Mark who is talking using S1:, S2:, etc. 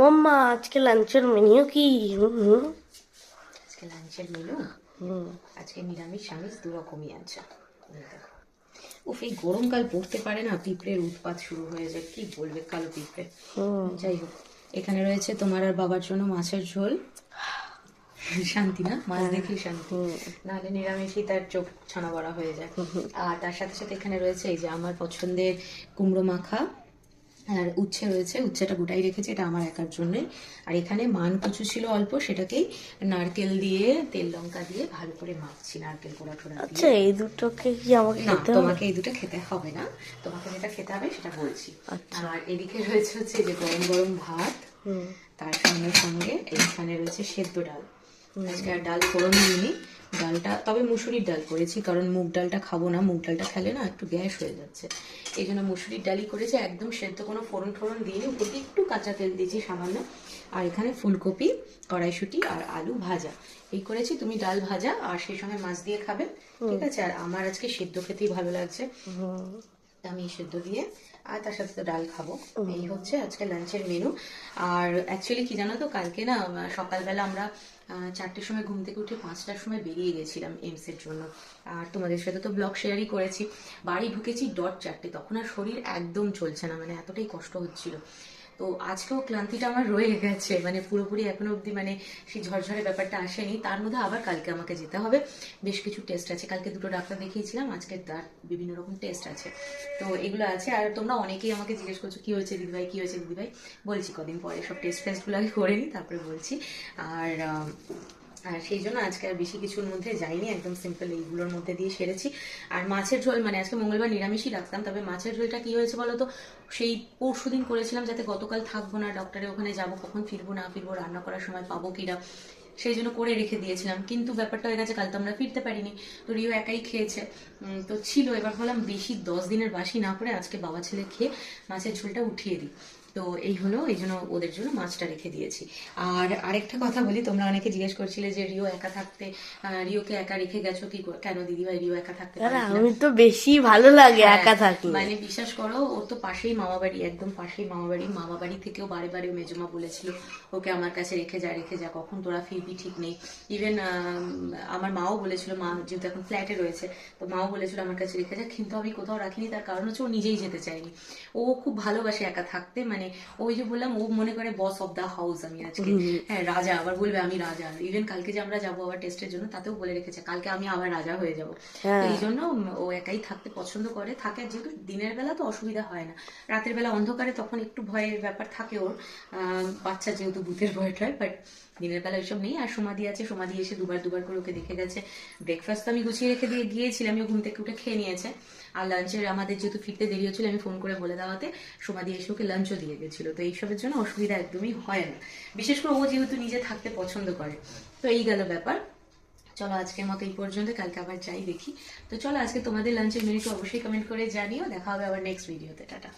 S1: মাম্মা আজকে লাঞ্চের মেনিউ কি
S2: আজকে লাঞ্চের মেনু। আজকে নিরামিষ স্বামীজ দু রকমই আছে দেখো উফ এই গরমকাল পড়তে পারে না পিঁপড়ের উৎপাত শুরু হয়ে যায়। কি বলবে কালো পিঁপড়ে। যাই হোক এখানে রয়েছে তোমার আর বাবার জন্য মাছের ঝোল। শান্তি না? মাছ দেখেই শান্তি। নাহলে নিরামিষই তার চোখ ছানা বড়া হয়ে যায়। আর তার সাথে সাথে এখানে রয়েছে এই যে আমার পছন্দের কুমড়ো মাখা। আর উচ্ছে রয়েছে উচ্ছেটা গোটাই রেখেছি এটা আমার একার জন্যই আর এখানে মান কচু ছিল অল্প সেটাকেই নারকেল দিয়ে তেল লঙ্কা দিয়ে ভালো করে মাখছি নারকেল কোড়া টোড়া
S1: আচ্ছা এই দুটোকে কি আমাকে
S2: না
S1: খেতে হবে?
S2: তোমাকে এই দুটো খেতে হবে না। তোমাকে যেটা খেতে হবে সেটা বলছি।
S1: আচ্ছা।
S2: আর এদিকে রয়েছে হচ্ছে যে গরম গরম ভাত। তার সঙ্গে সঙ্গে এইখানে রয়েছে সেদ্ধ ডাল। আজকে আর ডাল ফোড়ন দিইনি। ডালটা তবে মুসুরির ডাল করেছি কারণ মুগ ডালটা খাব না মুগ ডালটা খেলে না একটু গ্যাস হয়ে যাচ্ছে। এই জন্য মুসুরির ডালই করেছি একদম সেদ্ধ কোনো ফোড়ন ফোড়ন দিয়ে উপর একটু কাঁচা তেল দিয়েছি সামান্য। আর এখানে ফুলকপি কড়াইশুটি আর আলু ভাজা। এই করেছি তুমি ডাল ভাজা আর সেই সঙ্গে মাছ দিয়ে খাবে। ঠিক আছে? আর আমার আজকে সেদ্ধ খেতেই ভালো লাগছে। আমি সেদ্ধ দিয়ে আর তার সাথে তো ডাল খাব। এই হচ্ছে আজকে লাঞ্চের মেনু। আর অ্যাকচুয়ালি কি জানো তো কালকে না সকালবেলা আমরা চারটের সময় ঘুম থেকে উঠে পাঁচটার সময় বেরিয়ে গেছিলাম এমস এর জন্য। আর তোমাদের সাথে তো ব্লগ শেয়ারই করেছি। বাড়ি ঢুকেছি ডট চারটে তখন আর শরীর একদম চলছে না মানে এতটাই কষ্ট হচ্ছিল। তো আজকেও ক্লান্তিটা আমার রয়ে গেছে। মানে পুরোপুরি এখনও অবধি মানে সেই ঝরঝরে ব্যাপারটা আসেনি। তার মধ্যে আবার কালকে আমাকে যেতে হবে। বেশ কিছু টেস্ট আছে। কালকে দুটো ডাক্তার দেখিয়েছিলাম। আজকে তার বিভিন্ন রকম টেস্ট আছে। তো এগুলো আছে। আর তোমরা অনেকেই আমাকে জিজ্ঞেস করছ, কী হয়েছে দিদিভাই? কী হয়েছে দিদিভাই? বলছি, কদিন পরে সব টেস্ট ফেস্টগুলো আগে করে নিই তারপরে বলছি। আর আর সেই জন্য আজকে আর বেশি কিছুর মধ্যে যাইনি, একদম সিম্পল এইগুলোর মধ্যে দিয়ে সেরেছি। আর মাছের ঝোল মানে আজকে মঙ্গলবার নিরামিষই রাখতাম, তবে মাছের ঝোলটা কি হয়েছে বলো তো সেই পরশু দিন করেছিলাম যাতে গতকাল থাকব না ডক্টরে ওখানে যাব, কখন ফিরবো, না ফিরবো, রান্না করার সময় পাবো কিনা, সেই জন্য করে রেখে দিয়েছিলাম। কিন্তু ব্যাপারটা হয়ে গেছে, কাল তো আমরা ফিরতে পারিনি। তো রিও একাই খেয়েছে। তো ছিল, এবার ভাবলাম বেশি দশ দিনের বাসি না করে আজকে বাবা ছেলে খেয়ে মাছের ঝোলটা উঠিয়ে দিই। তো এই হলো এই জন্য ওদের জন্য মাছটা রেখে দিয়েছি। আর আরেকটা কথা বলি তোমরা অনেকে জিজ্ঞেস করছিলে যে রিও একা থাকতে রিওকে একা রেখে গেছো কি? কেন দিদিভাই রিও একা থাকতে?
S1: আমি তো বেশি ভালো লাগে
S2: হ্যাঁ,
S1: একা থাকলে।
S2: মানে বিশ্বাস করো ওর তো পাশেই মামা বাড়ি একদম পাশেই মামা বাড়ি। মামা বাড়ি থেকেও বারে বারে মেজমা বলেছিল ওকে আমার কাছে রেখে যা রেখে যা কখন তোরা ফিরবি ঠিক নেই। ইভেন আমার মাও বলেছিল মা যেহেতু এখন ফ্ল্যাটে রয়েছে তো মাও বলেছিল আমার কাছে রেখে যা। কিন্তু আমি কোথাও রাখিনি তার কারণ হচ্ছে ও নিজেই যেতে চায়নি। ও খুব ভালোবাসে একা থাকতে মানে ওই যে বললাম ও মনে করে বস অফ দা হাউস আমি আজকে। হ্যাঁ রাজা আবার বলবে আমি রাজা। ইভেন কালকে যে আমরা যাব আবার টেস্টের জন্য তাতেও বলে রেখেছে কালকে আমি আবার রাজা হয়ে যাব।
S1: হ্যাঁ।
S2: এই জন্য ও একাই থাকতে পছন্দ করে। থাকে যেহেতু দিনের বেলা তো অসুবিধা হয় না। রাতের বেলা অন্ধকারে তখন একটু ভয়ের ব্যাপার থাকে ওর। বাচ্চা যেহেতু ভূতের ভয়টায় বাট দিনের বেলা এসব নেই। আর সমাধি আছে সমাধি এসে দুবার দুবার করে ওকে দেখে গেছে। ব্রেকফাস্ট তো আমি গুছিয়ে রেখে দিয়ে গিয়েছিলাম ও ঘুম থেকে উঠে খেয়ে নিয়েছে। আর লাঞ্চের আমাদের যেহেতু ফিরতে দেরি হচ্ছিল আমি ফোন করে বলে দেওয়াতে সমাধি এসে ওকে লাঞ্চও দিয়ে গেছিল তো এইসবের জন্য অসুবিধা একদমই হয় না। বিশেষ করে ও যেহেতু নিজে থাকতে পছন্দ করে। তো এই গেল ব্যাপার। চলো আজকের মতো এই পর্যন্ত, কালকে আবার যাই দেখি। তো চলো আজকে তোমাদের লাঞ্চের মেনুটা অবশ্যই কমেন্ট করে জানিও। দেখা হবে আবার নেক্সট ভিডিওতে টাটা।